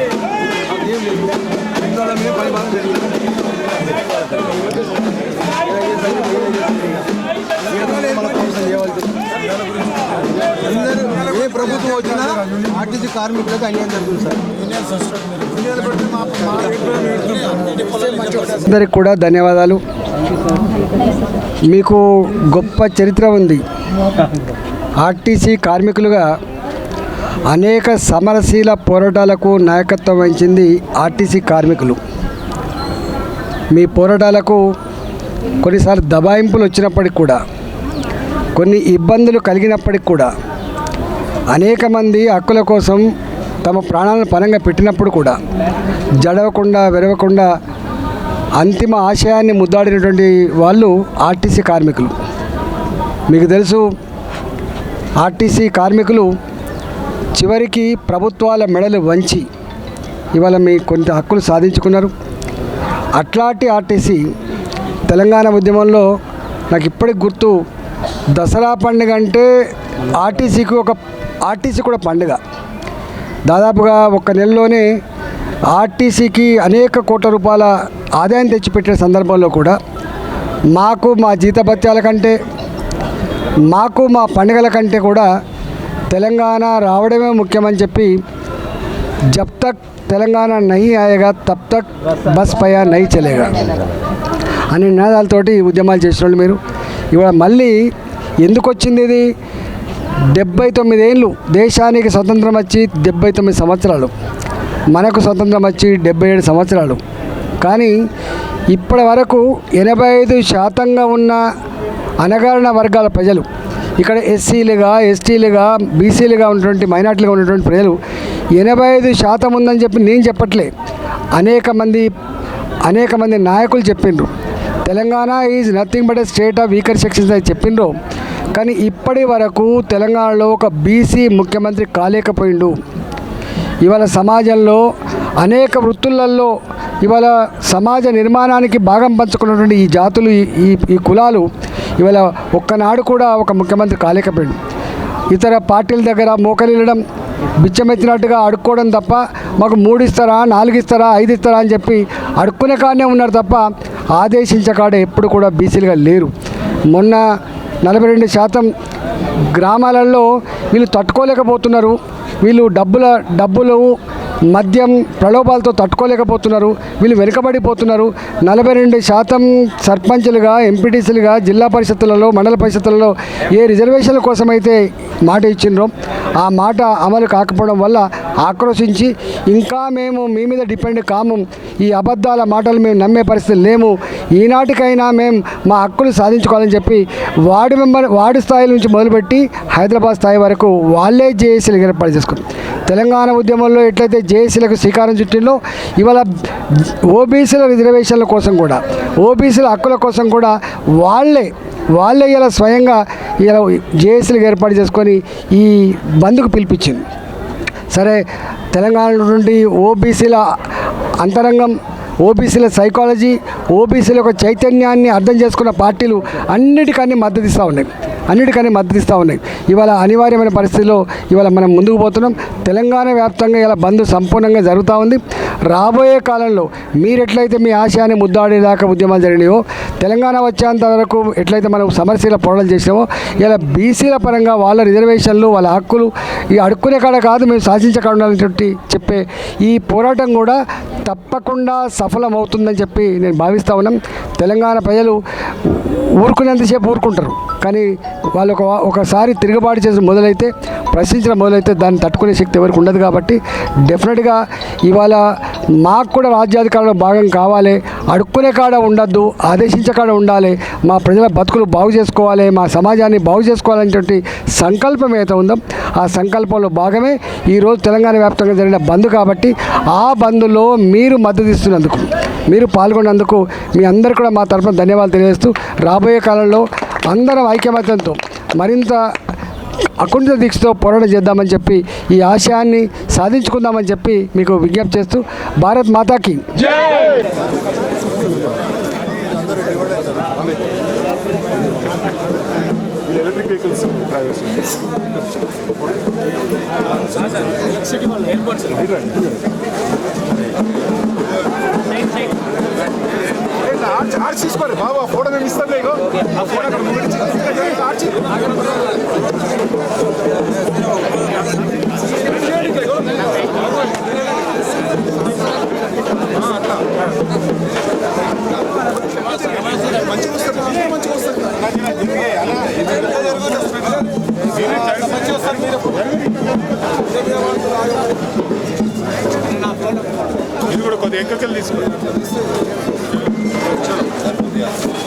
ఏం లేదు ఇందులో మేము పని బాగా జరిగింది ఏ ప్రభుత్వం వచ్చినా ఆర్టీసీ కార్మికులకు అన్యాయం జరుగుతుంది సార్. అందరికి కూడా ధన్యవాదాలు. మీకు గొప్ప చరిత్ర ఉంది. ఆర్టీసీ కార్మికులుగా అనేక సమరశీల పోరాటాలకు నాయకత్వం వహించింది ఆర్టీసీ కార్మికులు. మీ పోరాటాలకు కొన్నిసార్లు దబాయింపులు వచ్చినప్పటికి కూడా కొన్ని ఇబ్బందులు కలిగినప్పటికి కూడా అనేక మంది హక్కుల కోసం తమ ప్రాణాలను పనంగా పెట్టినప్పుడు కూడా జడవకుండా విరవకుండా అంతిమ ఆశయాన్ని ముద్దాడినటువంటి వాళ్ళు ఆర్టీసీ కార్మికులు. మీకు తెలుసు ఆర్టీసీ కార్మికులు చివరికి ప్రభుత్వాల మెడలు వంచి ఇవాళ మీ కొంత హక్కులు సాధించుకున్నారు. అట్లాంటి ఆర్టీసీ తెలంగాణ ఉద్యమంలో నాకు ఇప్పటికి గుర్తు దసరా పండుగ అంటే ఆర్టీసీకి ఒక ఆర్టీసీ కూడా పండుగ. దాదాపుగా ఒక నెలలోనే ఆర్టీసీకి అనేక కోట్ల రూపాయల ఆదాయం తెచ్చిపెట్టిన సందర్భంలో కూడా మాకు మా జీతభత్యాల కంటే మాకు మా పండుగల కంటే కూడా తెలంగాణ రావడమే ముఖ్యమని చెప్పి జబ్ తక్ తెలంగాణ నహి ఆయేగా తబ్ తక్ బస్ పయా నహి చలేగా అనే నినాదాలతోటి ఉద్యమాలు చేసిన వాళ్ళు మీరు. ఇవాళ మళ్ళీ ఎందుకు వచ్చింది ఇది? డెబ్బై తొమ్మిది ఏళ్ళు దేశానికి స్వతంత్రం వచ్చి డెబ్బై తొమ్మిది సంవత్సరాలు. మనకు స్వతంత్రం వచ్చి డెబ్బై ఏడు సంవత్సరాలు. కానీ ఇప్పటి వరకు ఎనభై ఐదు శాతంగా ఉన్న అనగారిన వర్గాల ప్రజలు ఇక్కడ ఎస్సీలుగా ఎస్టీలుగా బీసీలుగా ఉన్నటువంటి మైనార్టీలుగా ఉన్నటువంటి ప్రజలు ఎనభై ఐదు శాతం ఉందని చెప్పి నేను చెప్పట్లే. అనేక మంది అనేక మంది నాయకులు చెప్పిండ్రు. Telangana is nothing but a state of weaker sections అని చెప్పిండ్రు. కానీ ఇప్పటి వరకు తెలంగాణలో ఒక బీసీ ముఖ్యమంత్రి కాలేకపోయిండు. ఇవాళ సమాజంలో అనేక వృత్తులలో ఇవాళ సమాజ నిర్మాణానికి భాగం పంచుకున్నటువంటి ఈ జాతులు ఈ- ఈ ఈ కులాలు ఇవాళ ఒక్కనాడు కూడా ఒక ముఖ్యమంత్రి కాలేకపోయింది ఇతర పార్టీల దగ్గర మోకరిల్లడం బిచ్చమెత్తినట్టుగా అడుక్కోవడం తప్ప మాకు మూడు ఇస్తారా నాలుగు ఇస్తారా ఐదు ఇస్తారా అని చెప్పి అడుక్కునే కాడనే ఉన్నారు తప్ప ఆదేశించకాడ ఎప్పుడు కూడా బీసీలుగా లేరు. మొన్న నలభై రెండు శాతం గ్రామాలలో వీళ్ళు తట్టుకోలేకపోతున్నారు. వీళ్ళు డబ్బుల డబ్బులు మద్యం ప్రలోభాలతో తట్టుకోలేకపోతున్నారు వీళ్ళు వెనుకబడిపోతున్నారు. నలభై రెండు శాతం సర్పంచ్లుగా ఎంపీటీసీలుగా జిల్లా పరిషత్తులలో మండల పరిషత్తులలో ఏ రిజర్వేషన్ల కోసమైతే మాట ఇచ్చిండ్రో ఆ మాట అమలు కాకపోవడం వల్ల ఆక్రోశించి ఇంకా మేము మీ మీద డిపెండ్ కాము. ఈ అబద్ధాల మాటలు మేము నమ్మే పరిస్థితి లేము ఈనాటికైనా మేము మా హక్కులు సాధించుకోవాలని చెప్పి వార్డు మెంబర్ వార్డు స్థాయి నుంచి మొదలుపెట్టి హైదరాబాద్ స్థాయి వరకు వాళ్ళే జేఏసీలు ఏర్పాటు చేసుకున్నారు తెలంగాణ ఉద్యమంలో ఎట్లయితే జేఏసీలకు శ్రీకారం చుట్టిందో ఇవాళ ఓబీసీల రిజర్వేషన్ల కోసం కూడా ఓబీసీల హక్కుల కోసం కూడా వాళ్ళే వాళ్ళే ఇలా స్వయంగా ఇలా జేఏసీలకు ఏర్పాటు చేసుకొని ఈ బంద్కు పిలిపించింది. సరే తెలంగాణ నుండి ఓబీసీల అంతరంగం ఓబీసీల సైకాలజీ ఓబీసీల యొక్క చైతన్యాన్ని అర్థం చేసుకున్న పార్టీలు అన్నిటికన్నీ మద్దతు ఇస్తూ ఉన్నాయి. అన్నిటికన్నీ మద్దతు ఇస్తూ ఉన్నాయి. ఇవాళ అనివార్యమైన పరిస్థితిలో ఇవాళ మనం ముందుకు పోతున్నాం. తెలంగాణ వ్యాప్తంగా ఇలా బంద్ సంపూర్ణంగా జరుగుతూ ఉంది. రాబోయే కాలంలో మీరు ఎట్లయితే మీ ఆశయాన్ని ముద్దాడేదాకా ఉద్యమాలు జరిగినాయో తెలంగాణ వచ్చేంత వరకు ఎట్లయితే మనం సమస్యల పోరాటాలు చేసామో ఇలా బీసీల పరంగా వాళ్ళ రిజర్వేషన్లు వాళ్ళ హక్కులు ఈ అడుక్కునే కాడ కాదు మేము సాధించకుండా ఉండాలని చెప్పే ఈ పోరాటం కూడా తప్పకుండా సఫలమవుతుందని చెప్పి నేను భావిస్తూ ఉన్నాం. తెలంగాణ ప్రజలు ఊరుకునేంతసేపు ఊరుకుంటారు. కానీ వాళ్ళు ఒక ఒకసారి తిరుగుబాటు చేసి మొదలైతే ప్రశ్నించడం మొదలైతే దాన్ని తట్టుకునే శక్తి ఎవరికి ఉండదు కాబట్టి డెఫినెట్గా ఇవాళ మాకు కూడా రాజ్యాధికారంలో భాగం కావాలి. అడుక్కునే కాడ ఉండద్దు ఆదేశించే కాడ ఉండాలి. మా ప్రజల బతుకులు బాగు చేసుకోవాలి మా సమాజాన్ని బాగు చేసుకోవాలనేటువంటి సంకల్పం ఏదైతే ఉందో ఆ సంకల్పంలో భాగమే ఈరోజు తెలంగాణ వ్యాప్తంగా జరిగిన బంద్ కాబట్టి ఆ బంద్లో మీరు మద్దతు ఇస్తున్నందుకు మీరు పాల్గొన్నందుకు మీ అందరు కూడా మా తరఫున ధన్యవాదాలు తెలియజేస్తూ రాబోయే కాలంలో అందరం ఐక్యమత్యంతో మరింత అకుంఠిత దీక్షతో పోరాటం చేద్దామని చెప్పి ఈ ఆశయాన్ని సాధించుకుందామని చెప్పి మీకు విజ్ఞప్తి చేస్తూ భారత్ మాతాకి ఆర్చి తీసుకోరు బాబు ఆ ఫోటో మేము ఇస్తాం లేకో ఆ ఫోటో అక్కడ ముందు ఆర్చి మంచిగా వస్తారు మంచిగా వస్తారు మంచిగా వస్తారు మీరు ఇది కూడా కొద్దిగా ఎక్కువ తీసుకోండి Çabuk, sen bunu yapsın.